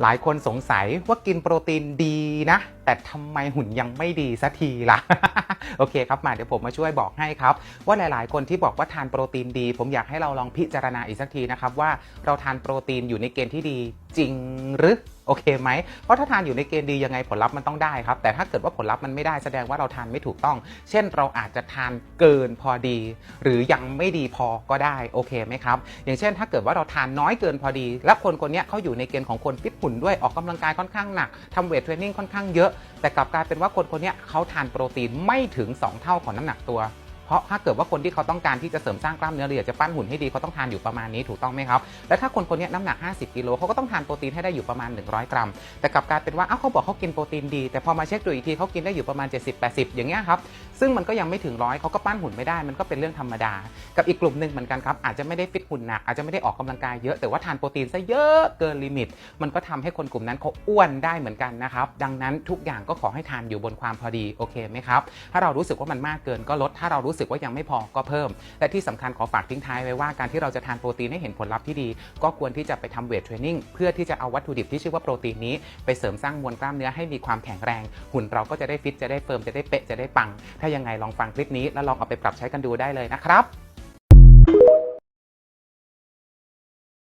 หลายคนสงสัยว่ากินโปรตีนดีนะ แต่ทำไมหุ่นยังไม่ดีสักทีล่ะ โอเคครับมาเดี๋ยวผมมาช่วยบอกให้ครับ ว่าหลาย ๆ คนที่บอกว่าทานโปรตีนดี ผมอยากให้เราลองพิจารณาอีกสักทีนะครับว่าเราทานโปรตีนอยู่ในเกณฑ์ที่ดี จริงหรือโอเคไหม เพราะถ้าทานอยู่ในเกณฑ์ดียังไงผลลัพธ์มันต้องได้ครับ แต่ถ้าเกิดว่าผลลัพธ์มันไม่ได้แสดงว่าเราทานไม่ถูกต้อง เช่นเราอาจจะทานเกินพอดี หรือยังไม่ดีพอก็ได้โอเคไหมครับ อย่างเช่น ถ้าเกิดว่าเราทานน้อยเกินพอดี และคนคนนี้เขาอยู่ในเกณฑ์ของคนฟิตหุ่นด้วยออกกำลังกายค่อนข้างหนักทำเวทเทรนนิ่งค่อนข้างเยอะ แต่กลับกลายเป็นว่าคนคนนี้เขาทานโปรตีนไม่ถึง 2 เท่าของน้ำหนักตัว เพราะถ้าเกิดว่าคนที่เขาต้องการที่จะเสริมสร้างกล้ามเนื้อหรืออยากจะปั้นหุ่นให้ดีเขาต้องทานอยู่ประมาณนี้ถูกต้องไหมครับและถ้าคนคนนี้น้ำหนัก 50กิโลเขาก็ต้องทานโปรตีนให้ได้อยู่ประมาณ 100 กรัม แต่กลับกลายเป็นว่าอ้าวเขาบอกเขากินโปรตีนดี แต่พอมาเช็คดูอีกทีเขากินได้อยู่ประมาณ 70-80 อย่างเงี้ยครับซึ่งมันก็ยังไม่ถึงร้อยเขาก็ปั้นหุ่นไม่ได้ มันก็เป็นเรื่องธรรมดา กับอีกกลุ่มหนึ่งเหมือนกันครับอาจจะไม่ได้ฟิตหุ่นหนักอาจจะไม่ได้ออกกำลังกายเยอะแต่ว่าทานโปรตีนซะเยอะเกินลิมิต มันก็ทำให้คนกลุ่มนั้นเขาอ้วนได้เหมือนกันนะครับดังนั้นทุกอย่างก็ขอให้ทานอยู่บนความพอดีโอเคไหมครับถ้าเรารู้สึกว่ามันมากเกินก็ลดถ้าเรารูู้้สึกว่ายังไม่พอก็เพิ่ม และที่สำคัญขอฝากทิ้งท้ายไว้ว่าการที่เราจะทานโปรตีนให้เห็นผลลัพธ์ที่ดี ก็ควรที่จะไปทำเวทเทรนนิ่งเพื่อที่จะเอาวัตถุดิบที่ชื่อว่าโปรตีนนี้ ไปเสริมสร้างมวลกล้ามเนื้อให้มีความแข็งแรง หุ่นเราก็จะได้ฟิตจะได้เฟิร์มจะได้เป๊ะจะได้ปัง ถ้ายังไงลองฟังคลิปนี้แล้วลองเอาไปปรับใช้กันดูได้เลยนะครับ